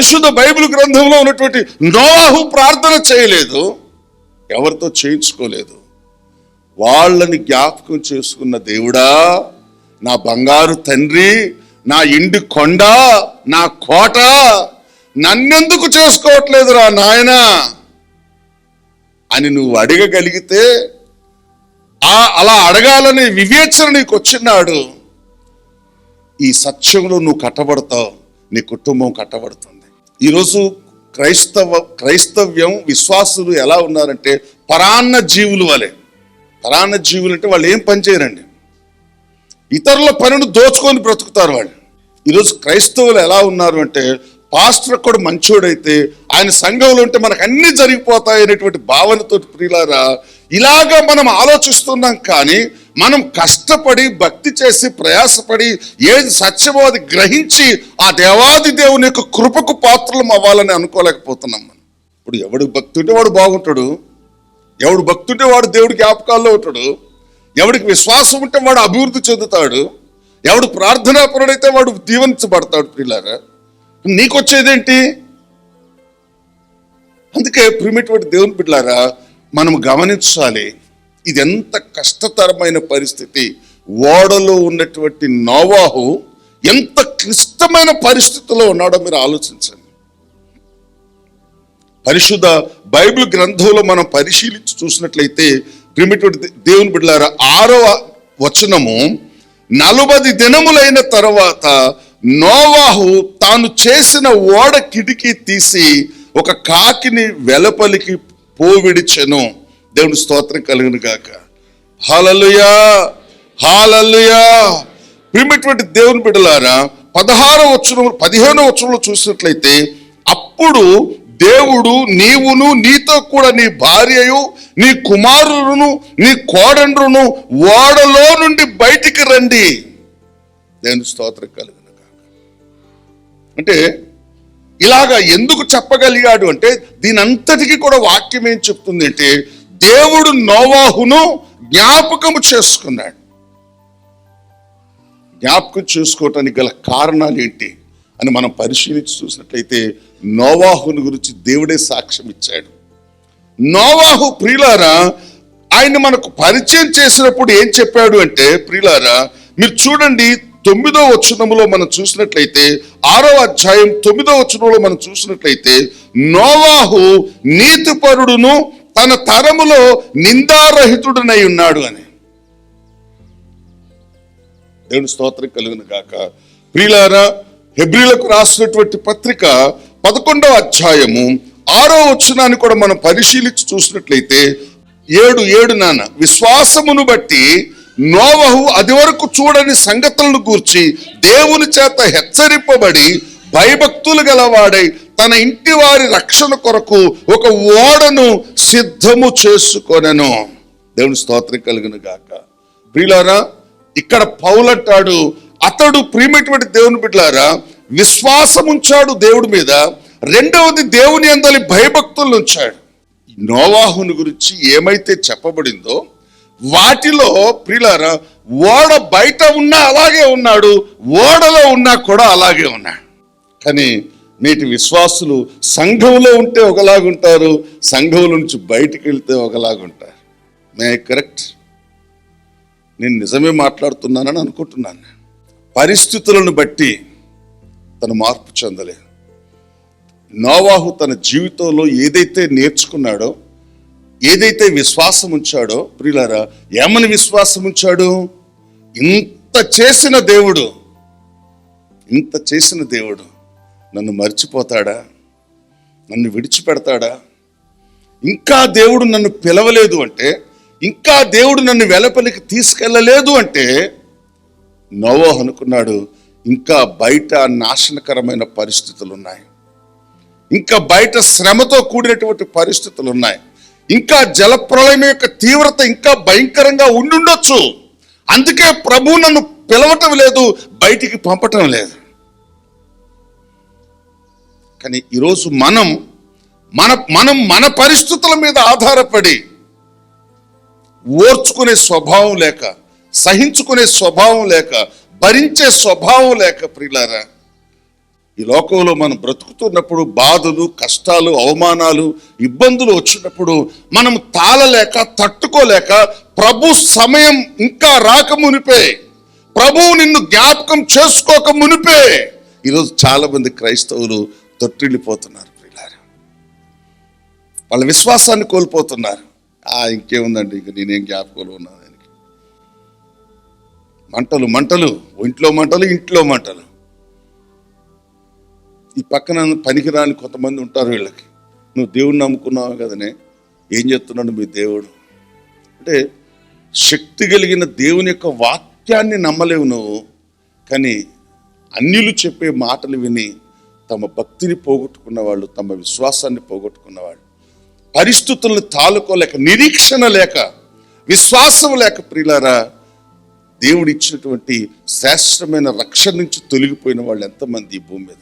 పరిశుద్ధ బైబిల్ గ్రంథంలో ఉన్నటువంటి నోవాహు ప్రార్థన చేయలేదు ఎవరితో చేయించుకోలేదు. వాళ్ళని జ్ఞాపకం చేసుకున్న దేవుడా నా బంగారు తండ్రి నా ఇండి కొండ నా కోట నన్నెందుకు చేసుకోవట్లేదురా నాయనా? అని నువ్వు అడగగలిగితే ఆ అలా అడగాలనే వివేచన నీకు వచ్చినాడు ఈ సత్యంలో నువ్వు కట్టబడతావు నీ కుటుంబం కట్టబడుతుంది. ఈరోజు క్రైస్తవ క్రైస్తవ్యం విశ్వాసులు ఎలా ఉన్నారంటే పరాన్న జీవులు వాళ్ళే. పరాన్న జీవులు అంటే వాళ్ళు ఏం పని చేయరండి? ఇతరుల పనులు దోచుకొని బ్రతుకుతారు వాళ్ళు. ఈరోజు క్రైస్తవులు ఎలా ఉన్నారు అంటే పాస్టర్ కూడా మంచోడైతే ఆయన సంఘంలో ఉంటే మనకు అన్ని జరిగిపోతాయి అనేటువంటి భావనతో ప్రియులారా ఇలాగా మనం ఆలోచిస్తున్నాం కానీ మనం కష్టపడి భక్తి చేసి ప్రయాసపడి ఏది సత్యమో అది గ్రహించి ఆ దేవాది దేవుని యొక్క కృపకు పాత్రలం అవ్వాలని అనుకోలేకపోతున్నాం మనం. ఇప్పుడు ఎవడు భక్తుంటే వాడు బాగుంటాడు. ఎవడు భక్తుంటే వాడు దేవుడి జ్ఞాపకాల్లో ఉంటాడు. ఎవడికి విశ్వాసం ఉంటే వాడు అభివృద్ధి చెందుతాడు. ఎవడు ప్రార్థనాపరుడైతే వాడు దీవెంచబడతాడు పిల్లారా నీకొచ్చేదేంటి? అందుకే ప్రిమిటివ్ దేవుని బిడ్డారా మనం గమనించాలి ఇది ఎంత కష్టతరమైన పరిస్థితి. ఓడలో ఉన్నటువంటి నోవాహు ఎంత క్లిష్టమైన పరిస్థితిలో ఉన్నాడో మీరు ఆలోచించండి. పరిశుద్ధ బైబిల్ గ్రంథంలో మనం పరిశీలించి చూసినట్లయితే ప్రిమిటువంటి దేవుని బిడ్డలారా ఆరవ వచనము నలభై దినములైన తర్వాత నోవాహు తాను చేసిన ఓడ కిటికీ తీసి ఒక కాకిని వెలపలికి పోవిడిచెను. దేవుని స్తోత్రం కలుగును గాక. హాలలుయా హాలలుయా ప్రిమిటువంటి దేవుని బిడ్డలారా పదహారో వచనం పదిహేనో వచ్చరంలో చూసినట్లయితే అప్పుడు దేవుడు నీవును నీతో కూడా నీ భార్యయు నీ కుమారులను నీ కోడండ్రును ఓడలో నుండి బయటికి రండి. దేవుని స్తోత్రం కలుగును అంటే ఇలాగా ఎందుకు చెప్పగలిగాడు అంటే దీనంతటికీ కూడా వాక్యం ఏం చెప్తుంది అంటే దేవుడు నోవాహును జ్ఞాపకము చేసుకున్నాడు. జ్ఞాపకం చేసుకోవటానికి గల కారణాలు ఏంటి అని మనం పరిశీలించి చూసినట్లయితే నోవాహుని గురించి దేవుడే సాక్ష్యం ఇచ్చాడు. నోవాహు ప్రియులారా ఆయన మనకు పరిచయం చేసినప్పుడు ఏం చెప్పాడు అంటే ప్రియులారా మీరు చూడండి తొమ్మిదో వచనములో మనం చూసినట్లయితే ఆరో అధ్యాయం తొమ్మిదో వచనంలో మనం చూసినట్లయితే నోవాహు నీతిపరుడును తన తరములో నిందారహితుడనై ఉన్నాడు అని. దేవుని స్తోత్రం కలుగును గాక. ప్రియులారా హెబ్రిలకు రాసినటువంటి పత్రిక పదకొండవ అధ్యాయము ఆరో వచనాన్ని కూడా మనం పరిశీలించి చూసినట్లయితే ఏడు ఏడు నాన్న విశ్వాసమును బట్టి నోవహు అది వరకు చూడని సంగతులను గూర్చి దేవుని చేత హెచ్చరింపబడి భయభక్తులు గలవాడై తన ఇంటి వారి రక్షణ కొరకు ఒక ఓడను సిద్ధము చేసుకొనను. దేవుని స్తోత్రం కలిగిన గాక. ప్రియులారా ఇక్కడ పౌలంటాడు అతడు ప్రియమైనటువంటి దేవుని బిడ్డలారా విశ్వాసం ఉంచాడు దేవుడి మీద రెండవది దేవుని అందలి భయభక్తులు ఉంచాడు నోవాహుని గురించి ఏమైతే చెప్పబడిందో వాటిలో ప్రియులారా ఓడ బయట ఉన్నా అలాగే ఉన్నాడు ఓడలో ఉన్నా కూడా అలాగే ఉన్నాడు. కానీ నేటి విశ్వాసులు సంఘంలో ఉంటే ఒకలాగుంటారు సంఘంలో నుంచి బయటికి వెళ్తే ఒకలాగుంటారు మే కరెక్ట్ నేను నిజమే మాట్లాడుతున్నానని అనుకుంటున్నాను. పరిస్థితులను బట్టి తను మార్పు చెందలేదు. నోవాహు తన జీవితంలో ఏదైతే నేర్చుకున్నాడో ఏదైతే విశ్వాసం ఉంచాడో ప్రియులారా ఏమని విశ్వాసం ఉంచాడు? ఇంత చేసిన దేవుడు ఇంత చేసిన దేవుడు నన్ను మర్చిపోతాడా? నన్ను విడిచిపెడతాడా? ఇంకా దేవుడు నన్ను పిలవలేదు అంటే ఇంకా దేవుడు నన్ను వెలపలికి తీసుకెళ్ళలేదు అంటే నోవో అనుకున్నాడు ఇంకా బయట నాశనకరమైన పరిస్థితులు ఉన్నాయి ఇంకా బయట శ్రమతో కూడినటువంటి పరిస్థితులు ఉన్నాయి ఇంకా జలప్రలయం యొక్క తీవ్రత ఇంకా భయంకరంగా ఉండుండొచ్చు. అందుకే ప్రభు నన్ను పిలవటం లేదు బయటికి పంపటం లేదు. కానీ ఈరోజు మనం మన మనం మన పరిస్థితుల మీద ఆధారపడి ఓర్చుకునే స్వభావం లేక సహించుకునే స్వభావం లేక భరించే స్వభావం లేక ప్రియులారా ఈ లోకంలో మనం బ్రతుకుతున్నప్పుడు బాధలు కష్టాలు అవమానాలు ఇబ్బందులు వచ్చినప్పుడు మనం తాళలేక తట్టుకోలేక ప్రభు సమయం ఇంకా రాక మునిపే ప్రభువు నిన్ను జ్ఞాపకం చేసుకోక మునిపే. ఈరోజు చాలామంది క్రైస్తవులు తొట్టిల్లిపోతున్నారు ప్రియులారా. వాళ్ళ విశ్వాసాన్ని కోల్పోతున్నారు. ఆ ఇంకేముందండి? ఇంక నేనేం జ్ఞాపకాలు ఉన్నాను దానికి. మంటలు మంటలు. ఇంట్లో మంటలు ఇంట్లో మంటలు. ఈ పక్కన పనికిరాని కొంతమంది ఉంటారు వీళ్ళకి. నువ్వు దేవుడిని నమ్ముకున్నావు కదనే? ఏం చెప్తున్నాడు మీ దేవుడు? అంటే శక్తి కలిగిన దేవుని యొక్క వాక్యాన్ని నమ్మలేవు నువ్వు. కానీ అన్యులు చెప్పే మాటలు విని తమ భక్తిని పోగొట్టుకున్న వాళ్ళు తమ విశ్వాసాన్ని పోగొట్టుకున్న వాళ్ళు పరిస్థితులను తాలుకోలేక నిరీక్షణ లేక విశ్వాసం లేక ప్రియులారా దేవుడు ఇచ్చినటువంటి శ్రేష్టమైన రక్షణ నుంచి తొలగిపోయిన వాళ్ళు ఎంతమంది ఈ భూమి మీద?